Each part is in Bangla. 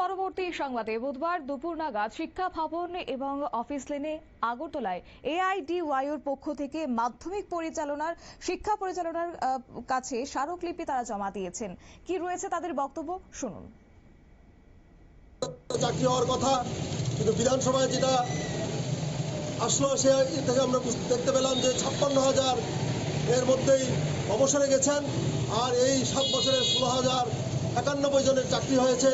পরবর্তী সংবাদে। বুধবার দুপুর নাগাদ শিক্ষা ভবন এবং অফিস লেনে আগরতলায় এআইডিওয়াইউর পক্ষ থেকে মাধ্যমিক পরিচালনার, শিক্ষা পরিচালনার কাছে স্মারকলিপি তারা জমা দিয়েছেন। কি রয়েছে তাদের বক্তব্য? শুনুন। চাকরি হওয়ার কথা, কিন্তু বিধানসভায় যেটা আসলো, সে থেকে আমরা দেখতে পেলাম যে ছাপ্পান্ন হাজার এর মধ্যেই অবসরে গেছেন, আর এই সাত বছরে ষোলো হাজার একানব্বই জনের চাকরি হয়েছে।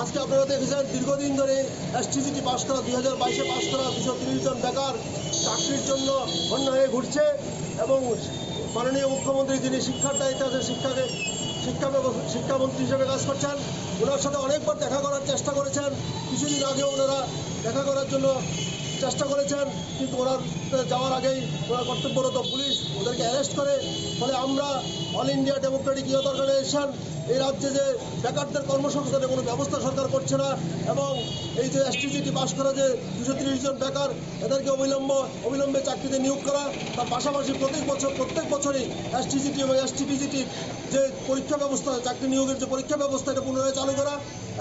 আজকে আপনারা দেখেছেন দীর্ঘদিন ধরে এসটিজিটি পাশ করা, দুই হাজার বাইশে পাশ করা দুশো তিরিশ জন বেকার চাকরির জন্য অন্য হয়ে ঘুরছে এবং মাননীয় মুখ্যমন্ত্রী যিনি শিক্ষার দায়িত্বে আছে শিক্ষাকে শিক্ষা শিক্ষামন্ত্রী হিসেবে কাজ করছেন, ওনার সাথে অনেকবার দেখা করার চেষ্টা করেছেন। কিছুদিন আগে ওনারা দেখা করার জন্য চেষ্টা করেছেন, কিন্তু ওরা যাওয়ার আগেই ওনার কর্তব্যরত পুলিশ ওদেরকে অ্যারেস্ট করে। ফলে আমরা All India Democratic Youth Organisation এই রাজ্যে যে বেকারদের কর্মসংস্থানের কোনো ব্যবস্থা সরকার করছে না, এবং এই যে এসটিজিটি পাশ করা যে দুশো তিরিশ জন বেকার, এদেরকে অবিলম্ব, অবিলম্বে চাকরিতে নিয়োগ করা, তার পাশাপাশি প্রত্যেক বছর, প্রত্যেক বছরই এসটিজিটি এবং এসটিপিজিটির যে পরীক্ষা ব্যবস্থা, চাকরি নিয়োগের যে পরীক্ষা ব্যবস্থা, এটা পুনরায় চালু করা,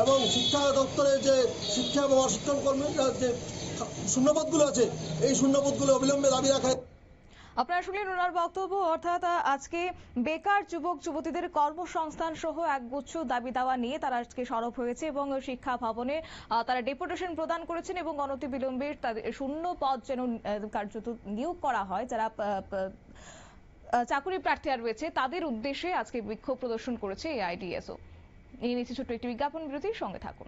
এবং শিক্ষা দপ্তরের যে শিক্ষা এবং অশিক্ষণ কর্মীরা যে শূন্যপদগুলো আছে। এই শূন্যপদগুলো অবিলম্বে দাবি রাখা আপনারা শুনলেন ওনার বক্তব্য, অর্থাৎ আজকে বেকার যুবক, যুবতীদের কর্মসংস্থান সহ একগুচ্ছ দাবি দাওয়া নিয়ে তারা আজকে সরব হয়েছে এবং শিক্ষা ভবনে তারা ডেপুটেশন প্রদান করেছেন এবং অনতিবিলম্বে তাদের শূন্য পদ যেন কার্যত নিয়োগ করা হয়। যারা চাকুরি প্রার্থীরা রয়েছে, তাদের উদ্দেশ্যে আজকে বিক্ষোভ প্রদর্শন করেছে এআইডিএসও। নিয়ে নিচ্ছে ছোট্ট একটি বিজ্ঞাপন বিরতির সঙ্গে থাকুন।